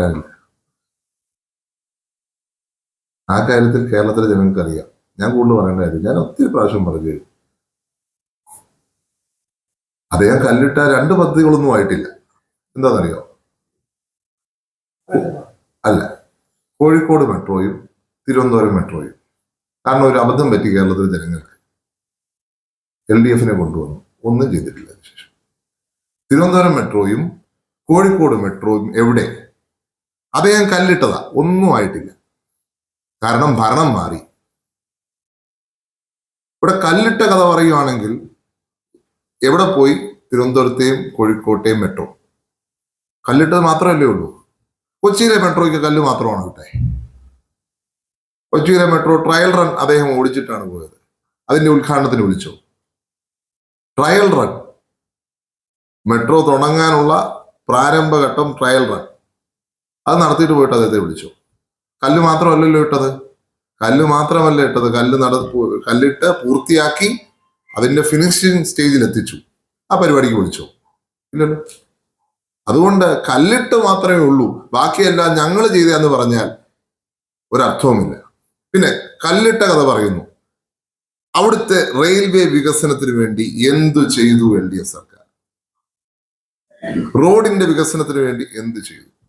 പറയാനില്ല ആ കാര്യത്തിൽ കേരളത്തിലെ ജനങ്ങൾക്ക് അറിയാം. ഞാൻ കൂടുതൽ പറയേണ്ട കാര്യം ഞാൻ ഒത്തിരി പ്രാവശ്യം പറഞ്ഞു. അദ്ദേഹം കല്ലിട്ട രണ്ട് പദ്ധതികളൊന്നും ആയിട്ടില്ല. എന്താണെന്നറിയോ? അല്ല കോഴിക്കോട് മെട്രോയും തിരുവനന്തപുരം മെട്രോയും. കാരണം ഒരു അബദ്ധം പറ്റി കേരളത്തിലെ ജനങ്ങൾക്ക്. എൽ ഡി എഫിനെ കൊണ്ടുവന്നു. ഒന്നും ചെയ്തിട്ടില്ല അതിനുശേഷം. തിരുവനന്തപുരം മെട്രോയും കോഴിക്കോട് മെട്രോയും എവിടെ? അദ്ദേഹം കല്ലിട്ടതാ. ഒന്നും ആയിട്ടില്ല. കാരണം ഭരണം മാറി. ഇവിടെ കല്ലിട്ട കഥ പറയുകയാണെങ്കിൽ എവിടെ പോയി? തിരുവനന്തപുരത്തെയും കോഴിക്കോട്ടെയും മെട്രോ കല്ലിട്ടത് മാത്രമല്ലേ ഉള്ളൂ. കൊച്ചിയിലെ മെട്രോയ്ക്ക് കല്ല് മാത്രമാണ് കിട്ടെ. കൊച്ചിയിലെ മെട്രോ ട്രയൽ റൺ അദ്ദേഹം ഓടിച്ചിട്ടാണ് പോയത്. അതിന്റെ ഉദ്ഘാടനത്തിന് വിളിച്ചു. ട്രയൽ റൺ മെട്രോ തുടങ്ങാനുള്ള പ്രാരംഭഘട്ടം ട്രയൽ റൺ അത് നടത്തിയിട്ട് പോയിട്ട് അദ്ദേഹത്തെ വിളിച്ചു കല്ല് മാത്രമല്ലല്ലോ ഇട്ടത്. കല്ല് മാത്രമല്ല ഇട്ടത്. കല്ല് നട കല്ലിട്ട് പൂർത്തിയാക്കി അതിന്റെ ഫിനിഷിങ് സ്റ്റേജിൽ എത്തിച്ചു. ആ പരിപാടിക്ക് വിളിച്ചു. ഇല്ലല്ലോ. അതുകൊണ്ട് കല്ലിട്ട് മാത്രമേ ഉള്ളൂ. ബാക്കിയെല്ലാം ഞങ്ങൾ ചെയ്തതെന്ന് പറഞ്ഞാൽ ഒരർത്ഥവുമില്ല. പിന്നെ കല്ലിട്ട കഥ പറയുന്നു. അവിടുത്തെ റെയിൽവേ വികസനത്തിന് വേണ്ടി എന്തു ചെയ്തു എൽ ഡി എഫ് സർക്കാർ? റോഡിന്റെ വികസനത്തിന് വേണ്ടി എന്ത് ചെയ്തു?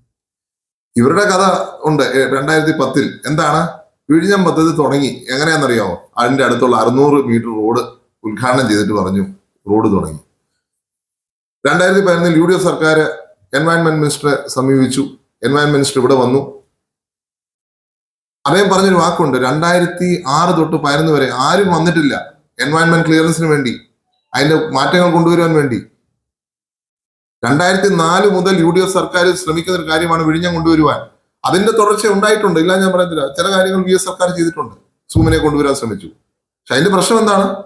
ഇവരുടെ കഥ ഉണ്ട് രണ്ടായിരത്തി പത്തിൽ എന്താണ്? വിഴിഞ്ഞം പദ്ധതി തുടങ്ങി. എങ്ങനെയാണെന്നറിയാമോ? അതിന്റെ അടുത്തുള്ള അറുന്നൂറ് മീറ്റർ റോഡ് ഉദ്ഘാടനം ചെയ്തിട്ട് പറഞ്ഞു റോഡ് തുടങ്ങി. രണ്ടായിരത്തി പതിനൊന്നിൽ യു ഡി എഫ് സർക്കാർ എൻവയൺമെന്റ് മിനിസ്റ്ററെ സമീപിച്ചു. എൻവയൺമെന്റ് മിനിസ്റ്റർ ഇവിടെ വന്നു. അദ്ദേഹം പറഞ്ഞൊരു വാക്കുണ്ട് രണ്ടായിരത്തി ആറ് തൊട്ട് പതിനൊന്ന് വരെ ആരും വന്നിട്ടില്ല എൻവയൺമെന്റ് ക്ലിയറൻസിന് വേണ്ടി അതിന്റെ മാറ്റങ്ങൾ കൊണ്ടുവരുവാൻ വേണ്ടി. രണ്ടായിരത്തി നാല് മുതൽ യു ഡി എഫ് സർക്കാർ ശ്രമിക്കുന്ന ഒരു കാര്യമാണ് വിഴിഞ്ഞം കൊണ്ടുവരുവാൻ. അതിന്റെ തുടർച്ച ഉണ്ടായിട്ടുണ്ട്. ഇല്ല ഞാൻ പറയത്തില്ല ചില കാര്യങ്ങൾ വി എസ് സർക്കാർ ചെയ്തിട്ടുണ്ട്. സൂമിനെ കൊണ്ടുവരാൻ ശ്രമിച്ചു. പക്ഷെ അതിന്റെ പ്രശ്നം എന്താണ്?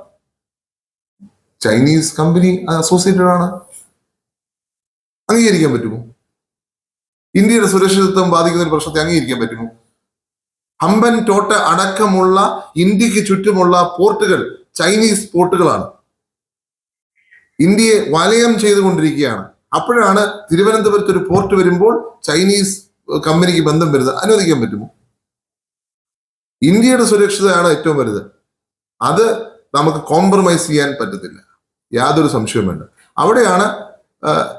ചൈനീസ് കമ്പനി അസോസിയേറ്റഡ് ആണ്. അംഗീകരിക്കാൻ പറ്റുമോ? ഇന്ത്യയുടെ സുരക്ഷിതത്വം ബാധിക്കുന്ന ഒരു പ്രശ്നത്തെ അംഗീകരിക്കാൻ പറ്റുമോ? ഹമ്പൻ ടോട്ട അടക്കമുള്ള ഇന്ത്യയ്ക്ക് ചുറ്റുമുള്ള പോർട്ടുകൾ ചൈനീസ് പോർട്ടുകളാണ്. ഇന്ത്യയെ വലയം ചെയ്തുകൊണ്ടിരിക്കുകയാണ്. അപ്പോഴാണ് തിരുവനന്തപുരത്ത് ഒരു പോർട്ട് വരുമ്പോൾ ചൈനീസ് കമ്പനിക്ക് ബന്ധം വരുന്നത്. അനുവദിക്കാൻ പറ്റുമോ? ഇന്ത്യയുടെ സുരക്ഷിതയാണ് ഏറ്റവും വലുത്. അത് നമുക്ക് കോംപ്രമൈസ് ചെയ്യാൻ പറ്റത്തില്ല. യാതൊരു സംശയവും വേണ്ട. അവിടെയാണ്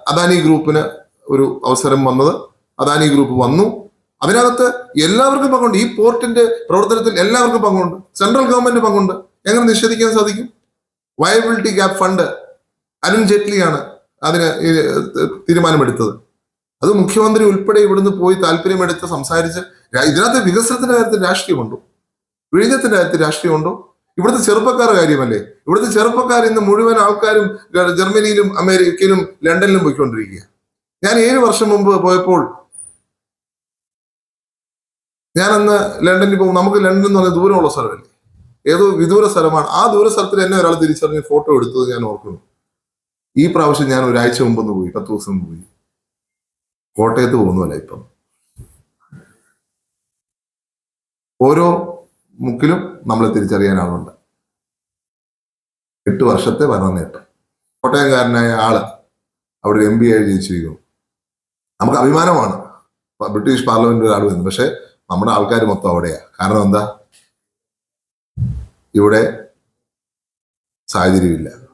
അദാനി ഗ്രൂപ്പിന് ഒരു അവസരം വന്നത്. അദാനി ഗ്രൂപ്പ് വന്നു. അതിനകത്ത് എല്ലാവർക്കും പങ്കുണ്ട്. ഈ പോർട്ടിന്റെ പ്രവർത്തനത്തിൽ എല്ലാവർക്കും പങ്കുണ്ട്. സെൻട്രൽ ഗവൺമെന്റ് പങ്കുണ്ട്. എങ്ങനെ നിഷേധിക്കാൻ സാധിക്കും? വയബിലിറ്റി ഗ്യാപ് ഫണ്ട് അരുൺ ജെയ്റ്റ്ലിയാണ് അതിന് തീരുമാനമെടുത്തത്. അത് മുഖ്യമന്ത്രി ഉൾപ്പെടെ ഇവിടുന്ന് പോയി താല്പര്യമെടുത്ത് സംസാരിച്ച് ഇതിനകത്ത് വികസനത്തിന്റെ കാര്യത്തിൽ രാഷ്ട്രീയമുണ്ടോ? വിഴിഞ്ഞത്തിന്റെ കാര്യത്തിൽ രാഷ്ട്രീയമുണ്ടോ? ഇവിടുത്തെ ചെറുപ്പക്കാർ കാര്യമല്ലേ? ഇവിടുത്തെ ചെറുപ്പക്കാർ ഇന്ന് മുഴുവൻ ആൾക്കാരും ജർമ്മനിയിലും അമേരിക്കയിലും ലണ്ടനിലും പോയിക്കൊണ്ടിരിക്കുക. ഞാൻ ഏഴ് വർഷം മുമ്പ് പോയപ്പോൾ ഞാൻ അന്ന് ലണ്ടനിൽ പോകും. നമുക്ക് ലണ്ടൻ എന്ന് പറഞ്ഞാൽ ദൂരമുള്ള സ്ഥലമല്ലേ? ഏതോ വിദൂര സ്ഥലമാണ്. ആ ദൂര സ്ഥലത്തിൽ എന്നെ ഒരാൾ തിരിച്ചറിഞ്ഞ് ഫോട്ടോ എടുത്തത് ഞാൻ ഓർക്കുന്നു. ഈ പ്രാവശ്യം ഞാൻ ഒരാഴ്ച മുമ്പൊന്ന് പോയി പത്ത് ദിവസം പോയി. കോട്ടയത്ത് പോകുന്നതല്ല ഇപ്പം. ഓരോ മുക്കിലും നമ്മളെ തിരിച്ചറിയാൻ ആളുണ്ട്. എട്ട് വർഷത്തെ ഭരണ നേട്ടം കോട്ടയംകാരനായ ആൾ അവിടെ എം പി ആയി ജയിച്ചിരിക്കുന്നു നമുക്ക് അഭിമാനമാണ്. ബ്രിട്ടീഷ് പാർലമെന്റ് ഒരാൾ വന്നു. പക്ഷെ നമ്മുടെ ആൾക്കാർ മൊത്തം അവിടെയാ. കാരണം എന്താ? ഇവിടെ സാഹചര്യമില്ല.